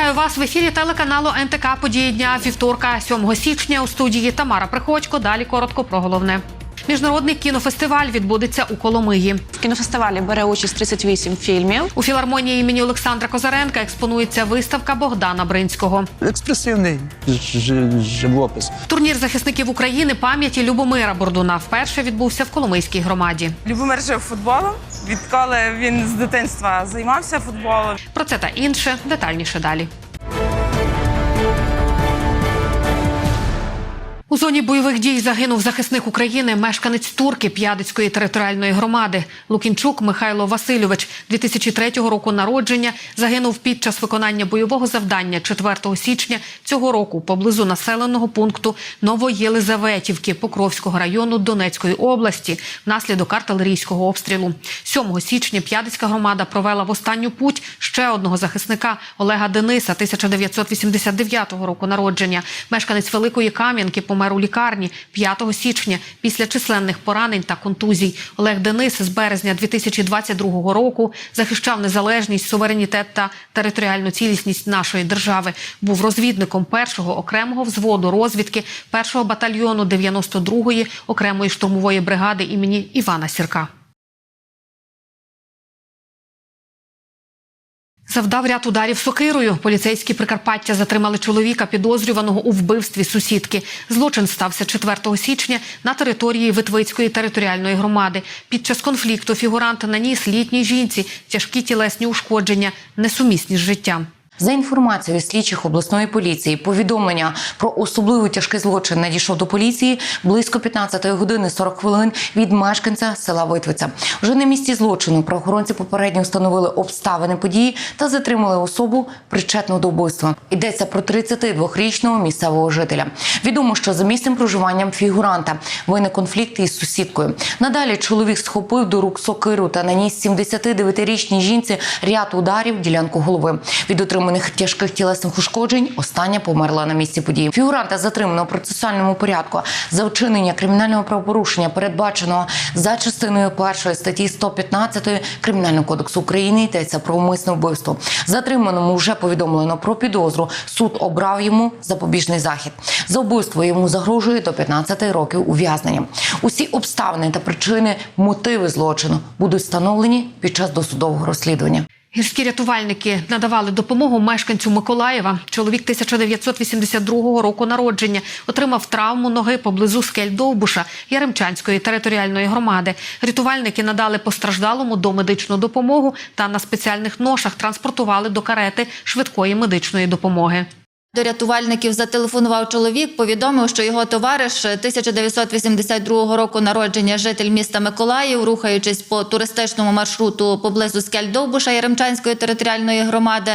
Вітаю вас в ефірі телеканалу НТК Події дня вівторка, 7 січня у студії Тамара Приходько. Далі коротко про головне. Міжнародний кінофестиваль відбудеться у Коломиї. В кінофестивалі бере участь 38 фільмів. У філармонії імені Олександра Козаренка експонується виставка Богдана Бринського. експресивний живопис. Турнір захисників України пам'яті Любомира Бордуна вперше відбувся в Коломийській громаді. Любомир жив футболом. Відколи він з дитинства займався футболом. Про це та інше детальніше далі. У зоні бойових дій загинув захисник України, мешканець Турки П'ядицької територіальної громади. Лукінчук Михайло Васильович, 2003 року народження, загинув під час виконання бойового завдання 4 січня цього року поблизу населеного пункту Новоєлизаветівки Покровського району Донецької області внаслідок артилерійського обстрілу. 7 січня П'ядицька громада провела в останню путь ще одного захисника Олега Дениса, 1989 року народження. Мешканець Великої Кам'янки помер у лікарні 5 січня після численних поранень та контузій. Олег Денис з березня 2022 року захищав незалежність, суверенітет та територіальну цілісність нашої держави. Був розвідником першого окремого взводу розвідки першого батальйону 92-ї окремої штурмової бригади імені Івана Сірка. Завдав ряд ударів сокирою. Поліцейські Прикарпаття затримали чоловіка, підозрюваного у вбивстві сусідки. Злочин стався 4 січня на території Витвицької територіальної громади. Під час конфлікту фігурант наніс літній жінці тяжкі тілесні ушкодження, несумісні з життям. За інформацією слідчих обласної поліції, повідомлення про особливо тяжкий злочин надійшов до поліції близько 15 години 40 хвилин від мешканця села Витвиця. Вже на місці злочину правоохоронці попередньо встановили обставини події та затримали особу причетну до вбивства. Йдеться про 32-річного місцевого жителя. Відомо, що за місцем проживанням фігуранта виник конфлікт із сусідкою. Надалі чоловік схопив до рук сокиру та наніс 79-річній жінці ряд ударів ділянку голови. Від отриманих тяжких тілесних ушкоджень остання померла на місці події. Фігуранта затримано в процесуальному порядку за вчинення кримінального правопорушення, передбаченого за частиною першої статті 115 Кримінального кодексу України йдеться про умисне вбивство. Затриманому вже повідомлено про підозру. Суд обрав йому запобіжний захід. За вбивство йому загрожує до 15 років ув'язнення. Усі обставини та причини, мотиви злочину будуть встановлені під час досудового розслідування. Гірські рятувальники надавали допомогу мешканцю Миколаєва. Чоловік 1982 року народження отримав травму ноги поблизу скель Довбуша Яремчанської територіальної громади. Рятувальники надали постраждалому домедичну допомогу та на спеціальних ношах транспортували до карети швидкої медичної допомоги. До рятувальників зателефонував чоловік, повідомив, що його товариш 1982 року народження, житель міста Миколаїв, рухаючись по туристичному маршруту поблизу скель Довбуша Яремчанської територіальної громади,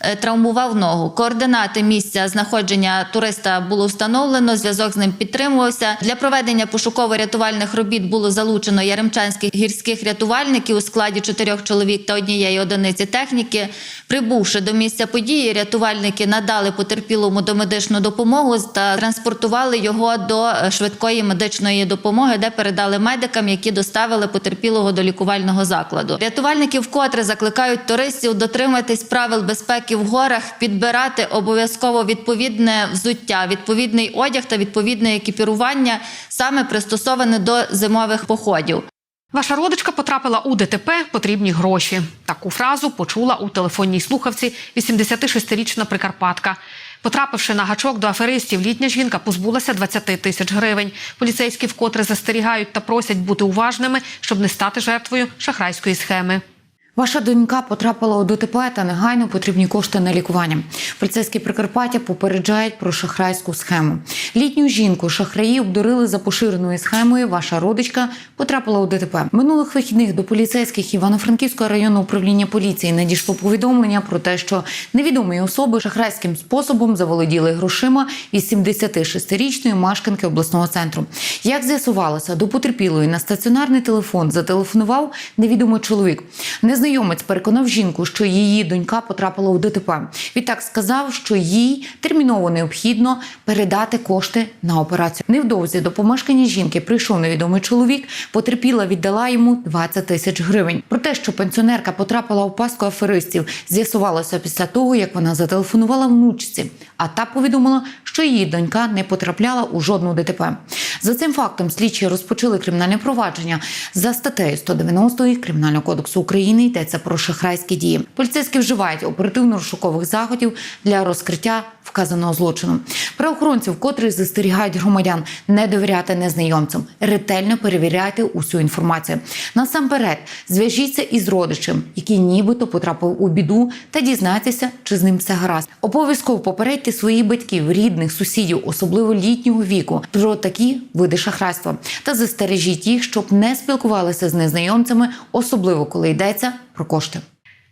е, травмував ногу. Координати місця знаходження туриста було встановлено. Зв'язок з ним підтримувався. Для проведення пошуково-рятувальних робіт було залучено яремчанських гірських рятувальників у складі чотирьох чоловік та однієї одиниці техніки. Прибувши до місця події, рятувальники надали потерпілому домедичну допомогу та транспортували його до е, швидкої медичної допомоги, де передали медикам, які доставили потерпілого до лікувального закладу. Рятувальники вкотре закликають туристів дотриматись правил безпеки в горах, підбирати обов'язково відповідне взуття, відповідний одяг та відповідне екіпірування, саме пристосоване до зимових походів. Ваша родичка потрапила у ДТП, потрібні гроші. Таку фразу почула у телефонній слухавці 86-річна прикарпатка. Потрапивши на гачок до аферистів, літня жінка позбулася 20 тисяч гривень. Поліцейські вкотре застерігають та просять бути уважними, щоб не стати жертвою шахрайської схеми. Ваша донька потрапила у ДТП та негайно потрібні кошти на лікування. Поліцейські Прикарпаття попереджають про шахрайську схему. Літню жінку шахраї обдурили за поширеною схемою. Ваша родичка потрапила у ДТП. Минулих вихідних до поліцейських Івано-Франківського районного управління поліції надійшло повідомлення про те, що невідомі особи шахрайським способом заволоділи грошима із 76-річної мешканки обласного центру. Як з'ясувалося, до потерпілої на стаціонарний телефон зателефонував невідомий чоловік. Незнайомий Незнайомець переконав жінку, що її донька потрапила у ДТП. Відтак сказав, що їй терміново необхідно передати кошти на операцію. Невдовзі до помешкання жінки прийшов невідомий чоловік. Потерпіла віддала йому 20 тисяч гривень. Про те, що пенсіонерка потрапила у пастку аферистів, з'ясувалося після того, як вона зателефонувала внучці. А та повідомила, що її донька не потрапляла у жодну ДТП. За цим фактом слідчі розпочали кримінальне провадження за статтею 190 Кримінального кодексу України. Йдеться про шахрайські дії. Поліцейські вживають оперативно-розшукових заходів для розкриття вказаного злочину. Правоохоронці вкотре застерігають громадян не довіряти незнайомцям, ретельно перевіряйте усю інформацію. Насамперед, зв'яжіться із родичем, який нібито потрапив у біду, та дізнайтеся, чи з ним все гаразд. Обов'язково попередьте своїх батьків, рідних, сусідів, особливо літнього віку, про такі види шахрайства та застережіть їх, щоб не спілкувалися з незнайомцями, особливо коли йдеться про кошти.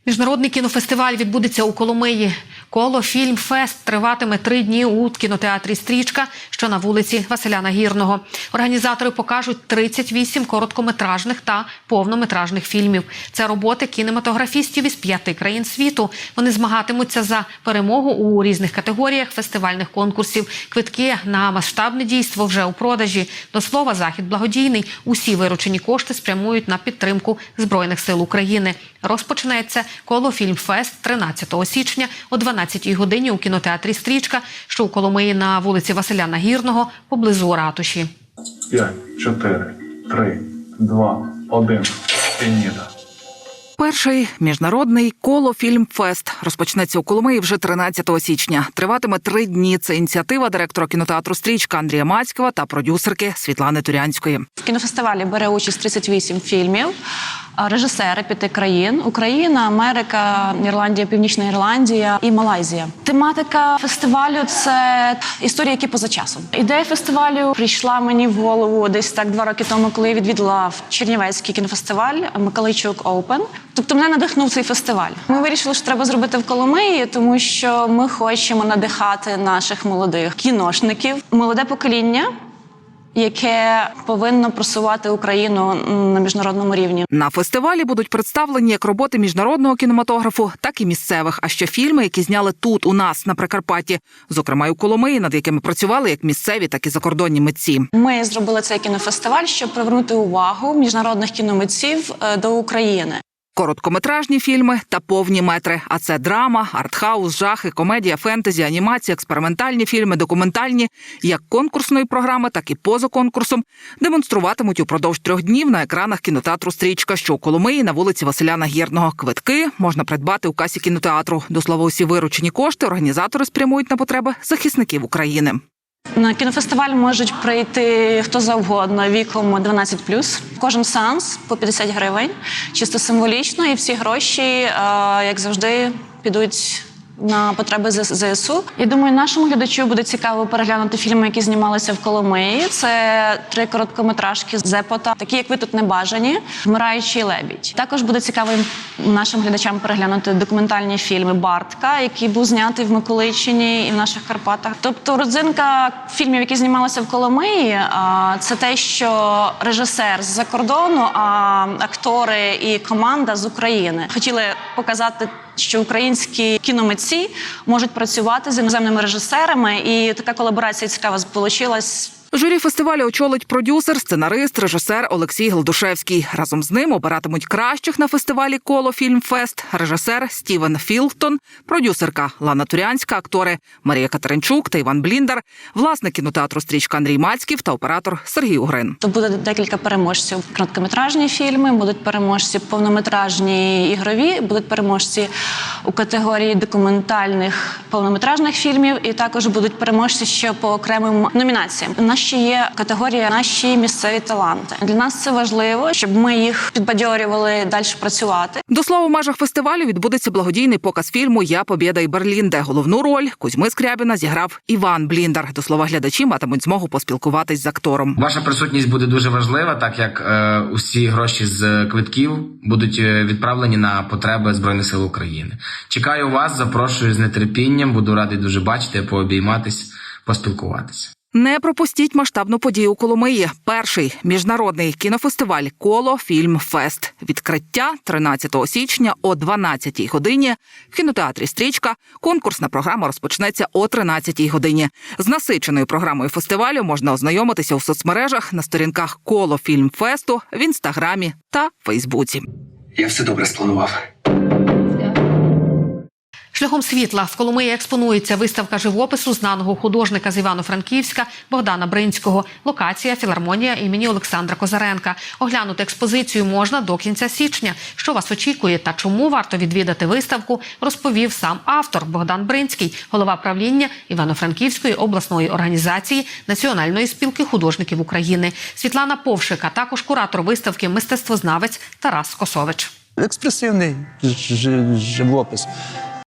Міжнародний кінофестиваль відбудеться у Коломиї. Коло Фільмфест триватиме три дні у кінотеатрі Стрічка, що на вулиці Василя Нагірного. Організатори покажуть 38 короткометражних та повнометражних фільмів. Це роботи кінематографістів із п'яти країн світу. Вони змагатимуться за перемогу у різних категоріях фестивальних конкурсів. Квитки на масштабне дійство вже у продажі. До слова, захід благодійний. Усі виручені кошти спрямують на підтримку збройних сил України. Розпочнеться коло Фільмфест 13 січня о 12 годині у кінотеатрі Стрічка, що у Коломиї на вулиці Василя Нагірного поблизу ратуші. 5, 4, 3, 2, 1. Фініта. Перший міжнародний коло фільмфест розпочнеться у Коломиї вже 13 січня. Триватиме три дні. Це ініціатива директора кінотеатру Стрічка Андрія Мацького та продюсерки Світлани Турянської. В кінофестивалі бере участь 38 фільмів. Режисери п'яти країн: Україна, Америка, Ірландія, Північна Ірландія і Малайзія. Тематика фестивалю це історії, які поза часом. Ідея фестивалю прийшла мені в голову десь так два роки тому, коли я відвідала Чернівецький кінофестиваль Миколайчук Оупен. Тобто мене надихнув цей фестиваль. Ми вирішили, що треба зробити в Коломиї, тому що ми хочемо надихати наших молодих кіношників, молоде покоління яке повинно просувати Україну на міжнародному рівні. На фестивалі будуть представлені як роботи міжнародного кінематографу, так і місцевих, а ще фільми, які зняли тут у нас на Прикарпатті, зокрема й у Коломиї, над якими працювали як місцеві, так і закордонні митці. Ми зробили цей кінофестиваль, щоб привернути увагу міжнародних кіномитців е, до України. Короткометражні фільми та повні метри. А це драма, артхаус, жахи, комедія, фентезі, анімація, експериментальні фільми, документальні, як конкурсної програми, так і поза конкурсом, демонструватимуть упродовж трьох днів на екранах кінотеатру Стрічка, що у Коломиї на вулиці Василя Нагірного. Квитки можна придбати у касі кінотеатру. До слова, усі виручені кошти організатори спрямують на потреби захисників України. На кінофестиваль можуть прийти хто завгодно віком 12+. Кожен сеанс по 50 гривень, чисто символічно, і всі гроші, е, як завжди, підуть. На потреби ЗСУ. Я думаю, нашому глядачу буде цікаво переглянути фільми, які знімалися в Коломиї. Це три короткометражки Зепота, такі як ви тут не бажані, Вмираючий лебідь. Також буде цікаво нашим глядачам переглянути документальні фільми Бартка, який був знятий в Миколичині і в наших Карпатах. Тобто, родзинка фільмів, які знімалися в Коломиї, це те, що режисер з-за кордону, а актори і команда з України хотіли показати, що українські кіномитці можуть працювати з іноземними режисерами, і така колаборація цікава получилась. Журі фестивалю очолить продюсер, сценарист, режисер Олексій Гладушевський. Разом з ним обиратимуть кращих на фестивалі Коло Фільмфест, режисер Стівен Філтон, продюсерка Лана Турянська, актори Марія Катеринчук та Іван Бліндар, власник кінотеатру Стрічка Андрій Мацьків та оператор Сергій Угрин. То буде декілька переможців. Короткометражні фільми, будуть переможці повнометражні ігрові, будуть переможці у категорії документальних повнометражних фільмів, і також будуть переможці ще по окремим номінаціям. У нас ще є категорія наші місцеві таланти. Для нас це важливо, щоб ми їх підбадьорювали далі працювати. До слова, в межах фестивалю відбудеться благодійний показ фільму Я Побєда і Берлін, де головну роль Кузьми Скрябіна зіграв Іван Бліндар. До слова, глядачі матимуть змогу поспілкуватись з актором. Ваша присутність буде дуже важлива, так як е, усі гроші з квитків будуть е, відправлені на потреби Збройних сил України. Чекаю вас, запрошую з нетерпінням. Буду радий дуже бачити, пообійматись, поспілкуватися. Не пропустіть масштабну подію Коломиї. Перший міжнародний кінофестиваль Коло Фільм Фест. Відкриття 13 січня о 12 годині. В кінотеатрі Стрічка конкурсна програма розпочнеться о 13 годині. З насиченою програмою фестивалю можна ознайомитися у соцмережах на сторінках Коло Фільм Фесту в інстаграмі та Фейсбуці. Я все добре спланував. Шляхом світла в Коломиї експонується виставка живопису знаного художника з Івано-Франківська Богдана Бринського. Локація філармонія імені Олександра Козаренка. Оглянути експозицію можна до кінця січня. Що вас очікує та чому варто відвідати виставку, розповів сам автор Богдан Бринський, голова правління Івано-Франківської обласної організації Національної спілки художників України. Світлана Повшика, також куратор виставки мистецтвознавець Тарас Косович. Експресивний живопис.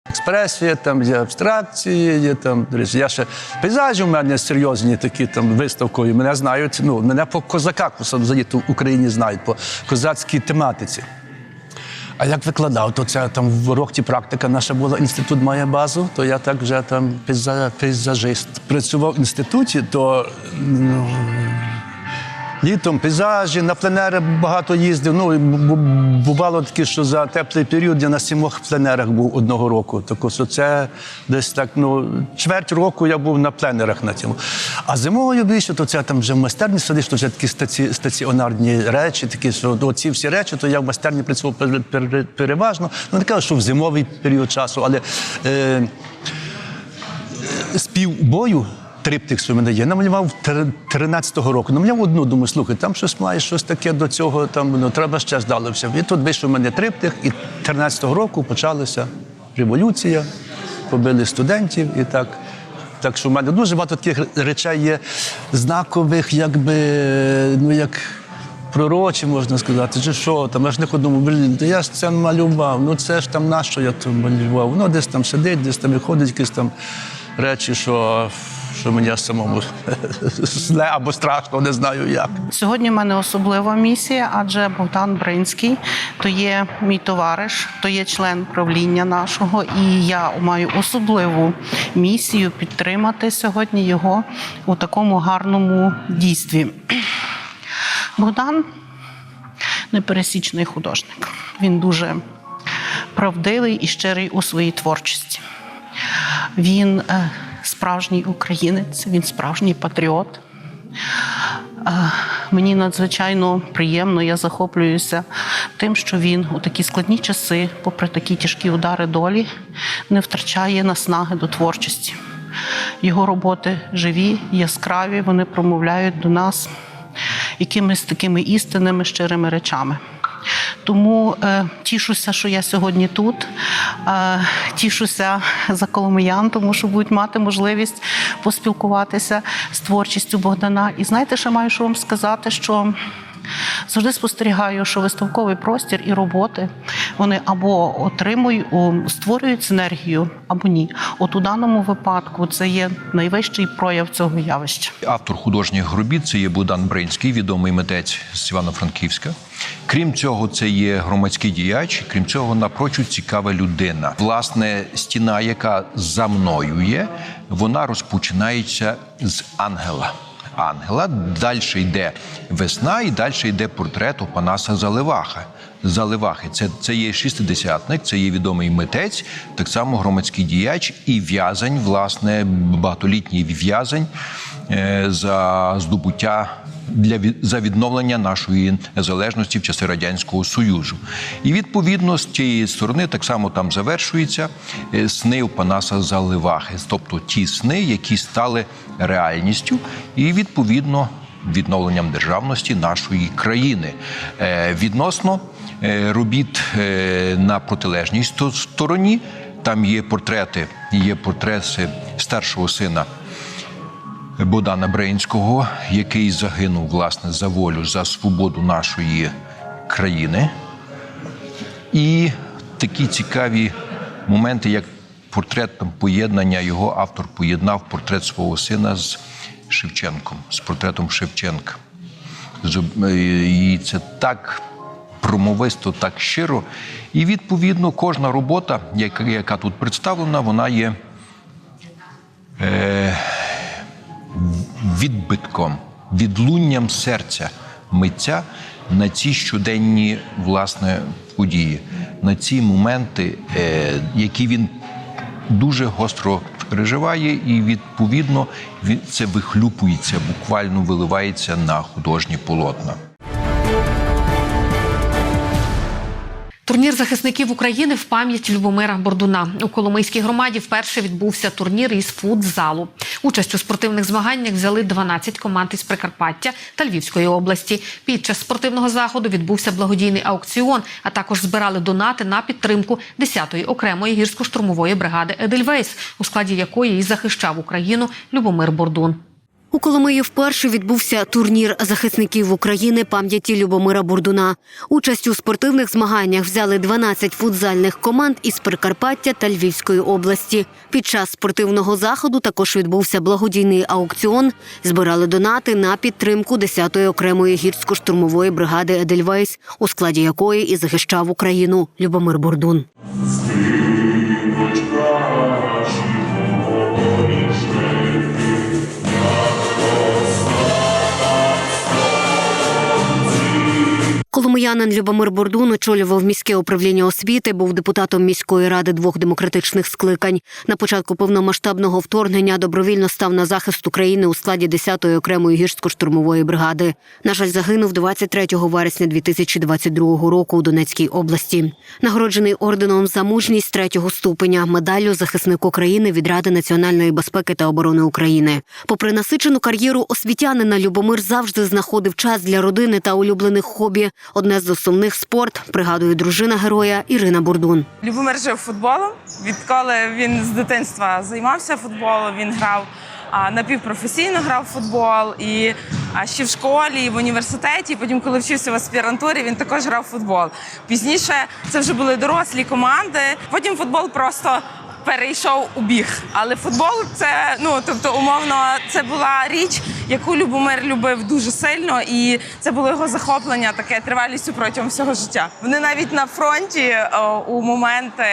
Експресія, там є абстракції, є там. Я ще пейзажі у мене серйозні такі там виставкою. Мене знають. Ну, мене по козаках взагалі в Україні знають, по козацькій тематиці. А як викладав, то це там в Рохті практика наша була, інститут має базу, то я так вже там пейзажист. Працював в інституті, то ну, літом пейзажі, на пленери багато їздив. Ну, бувало таке, що за теплий період я на сімох пленерах був одного року. Так що це десь так, ну, чверть року я був на пленерах на цьому. А зимою більше, то це там вже в майстерні сидиш, то вже такі стаці, стаціонарні речі, такі, що оці всі речі, то я в майстерні працював пере- пере- переважно. Ну, не кажу, що в зимовий період часу, але. Е, спів бою. Триптих, що мене є, намалював 13-го року. Намалював одну, думаю, слухай, там щось має, щось таке до цього, там ну, треба ще здалося. І тут вийшов у мене триптих, і 13-го року почалася революція, побили студентів і так. Так що в мене дуже багато таких речей є знакових, якби, ну як пророчі, можна сказати, чи що там, аж не ходимо, блін, я ж це малював, ну це ж там нащо я то малював. Воно десь там сидить, десь там виходить якісь там речі, що, що мені самому зле або страшно, не знаю як. Сьогодні в мене особлива місія, адже Богдан Бринський то є мій товариш, то є член правління нашого, і я маю особливу місію підтримати сьогодні його у такому гарному дійстві. Богдан непересічний художник. Він дуже правдивий і щирий у своїй творчості. Він е, справжній українець, він справжній патріот. Е, Мені надзвичайно приємно, я захоплююся тим, що він у такі складні часи, попри такі тяжкі удари долі, не втрачає наснаги до творчості. Його роботи живі, яскраві, вони промовляють до нас якимись такими істинними, щирими речами. Тому е, тішуся, що я сьогодні тут. Е, тішуся за коломиян, тому що будуть мати можливість поспілкуватися з творчістю Богдана. І знаєте, що маю що вам сказати, що завжди спостерігаю, що виставковий простір і роботи вони або отримують, створюють синергію, або ні. От у даному випадку це є найвищий прояв цього явища. Автор художніх робіт це є Богдан Бринський, відомий митець з Івано-Франківська. Крім цього, це є громадський діяч. Крім цього, напрочуд цікава людина. Власне, стіна, яка за мною є, вона розпочинається з ангела. Ангела далі йде весна, і далі йде портрет Опанаса Заливаха. Заливахи. Це, це є шістидесятник, це є відомий митець, так само громадський діяч і в'язень, власне, багатолітній в'язень е, за здобуття для за відновлення нашої незалежності в часи радянського союзу. І відповідно з цієї сторони так само там завершується е, сни Опанаса Заливахи, тобто ті сни, які стали реальністю, і відповідно відновленням державності нашої країни. Е, Відносно е, робіт на протилежній стороні. Там є портрети, є портрети старшого сина Богдана Бринського, який загинув власне за волю за свободу нашої країни. І такі цікаві моменти, як портрет поєднання, його автор поєднав портрет свого сина з Шевченком, з портретом Шевченка. Е, І це так промовисто, так щиро. І відповідно кожна робота, яка, яка тут представлена, вона є е, відбитком, відлунням серця митця на ці щоденні власне події, на ці моменти, е, які він дуже гостро переживає, і відповідно це вихлюпується, буквально виливається на художні полотна. Турнір захисників України в пам'ять Любомира Бордуна у Коломийській громаді вперше відбувся турнір із футзалу. Участь у спортивних змаганнях взяли 12 команд із Прикарпаття та Львівської області. Під час спортивного заходу відбувся благодійний аукціон, а також збирали донати на підтримку 10-ї окремої гірсько-штурмової бригади Едельвейс, у складі якої і захищав Україну Любомир Бордун. У Коломиї вперше відбувся турнір захисників України пам'яті Любомира Бурдуна. Участь у спортивних змаганнях взяли 12 футзальних команд із Прикарпаття та Львівської області. Під час спортивного заходу також відбувся благодійний аукціон. Збирали донати на підтримку 10-ї окремої гірсько-штурмової бригади Едельвейс, у складі якої і захищав Україну Любомир Бурдун. Коломиянин Любомир Бордун очолював міське управління освіти, був депутатом міської ради двох демократичних скликань. На початку повномасштабного вторгнення добровільно став на захист України у складі 10-ї окремої гірсько-штурмової бригади. На жаль, загинув 23 вересня 2022 року у Донецькій області. Нагороджений орденом за мужність третього ступеня, медаллю захисник України від Ради національної безпеки та оборони України. Попри насичену кар'єру освітянина, Любомир завжди знаходив час для родини та улюблених хобі. Одне з основних спорт, пригадує дружина героя Ірина Бурдун. Любомир жив футболом. Відколи він з дитинства займався футболом, він грав напівпрофесійно грав футбол і а, ще в школі, і в університеті. Потім, коли вчився в аспірантурі, він також грав футбол. Пізніше це вже були дорослі команди. Потім футбол просто. Перейшов у біг, але футбол це ну тобто, умовно, це була річ, яку Любомир любив дуже сильно, і це було його захоплення таке тривалістю протягом всього життя. Вони навіть на фронті о, у моменти,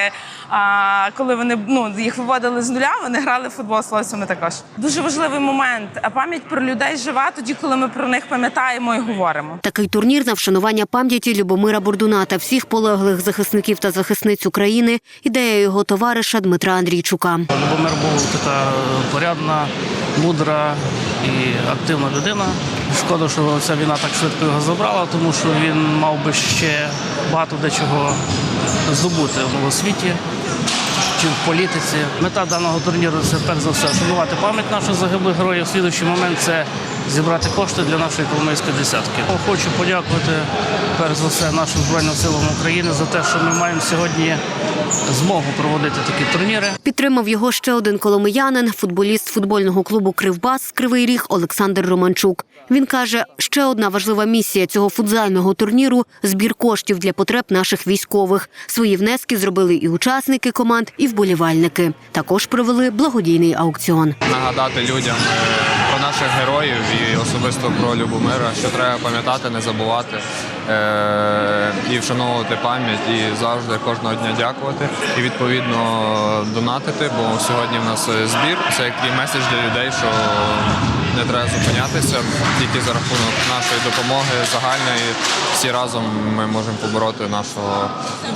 а, коли вони ну їх виводили з нуля, вони грали в футбол з хлопцями також. Дуже важливий момент. Пам'ять про людей жива тоді, коли ми про них пам'ятаємо і говоримо. Такий турнір на вшанування пам'яті Любомира Бурдуна та всіх полеглих захисників та захисниць України. Ідея його товариша Дмитра Андрійчука. Любомир був така порядна, мудра і активна людина. Шкода, що ця війна так швидко його забрала, тому що він мав би ще багато дечого здобути в освіті чи в політиці. Мета даного турніру це перш за все шанувати пам'ять наших загиблих героїв. Слідуючий момент це зібрати кошти для нашої коломийської десятки. Хочу подякувати перш за все нашим збройним силам України за те, що ми маємо сьогодні змогу проводити такі турніри. Підтримав його ще один коломиянин, футболіст футбольного клубу Кривбас Кривий Ріг Олександр Романчук. Він каже, ще одна важлива місія цього футзального турніру збір коштів для потреб наших військових. Свої внески зробили і учасники команд, і вболівальники. Також провели благодійний аукціон. Нагадати людям наших героїв і особисто про Любомира, що треба пам'ятати, не забувати е, і вшановувати пам'ять, і завжди кожного дня дякувати. І відповідно донатити, бо сьогодні в нас е, збір. Це як такий меседж для людей, що не треба зупинятися тільки за рахунок нашої допомоги загальної. Всі разом ми можемо побороти нашого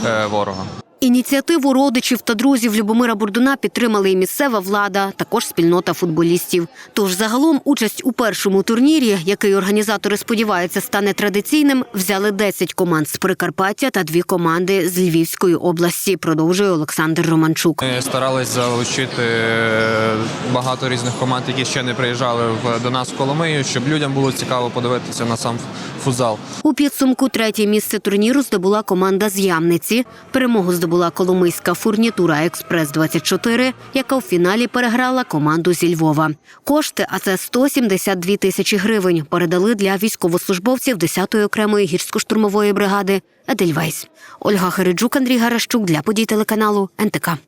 е, ворога. Ініціативу родичів та друзів Любомира Бурдуна підтримали і місцева влада, також спільнота футболістів. Тож загалом участь у першому турнірі, який організатори сподіваються стане традиційним, взяли 10 команд з Прикарпаття та дві команди з Львівської області. Продовжує Олександр Романчук. Ми старались залучити е, багато різних команд, які ще не приїжджали до нас в Коломию, щоб людям було цікаво подивитися на сам футзал. У підсумку третє місце турніру здобула команда з Ямниці. Перемогу здобула коломийська фурнітура Експрес 24 яка в фіналі переграла команду зі Львова. Кошти, а це 172 тисячі гривень, передали для військовослужбовців 10-ї окремої гірсько-штурмової бригади Едельвейс. Ольга Хериджук, Андрій Гарашчук для подій телеканалу НТК.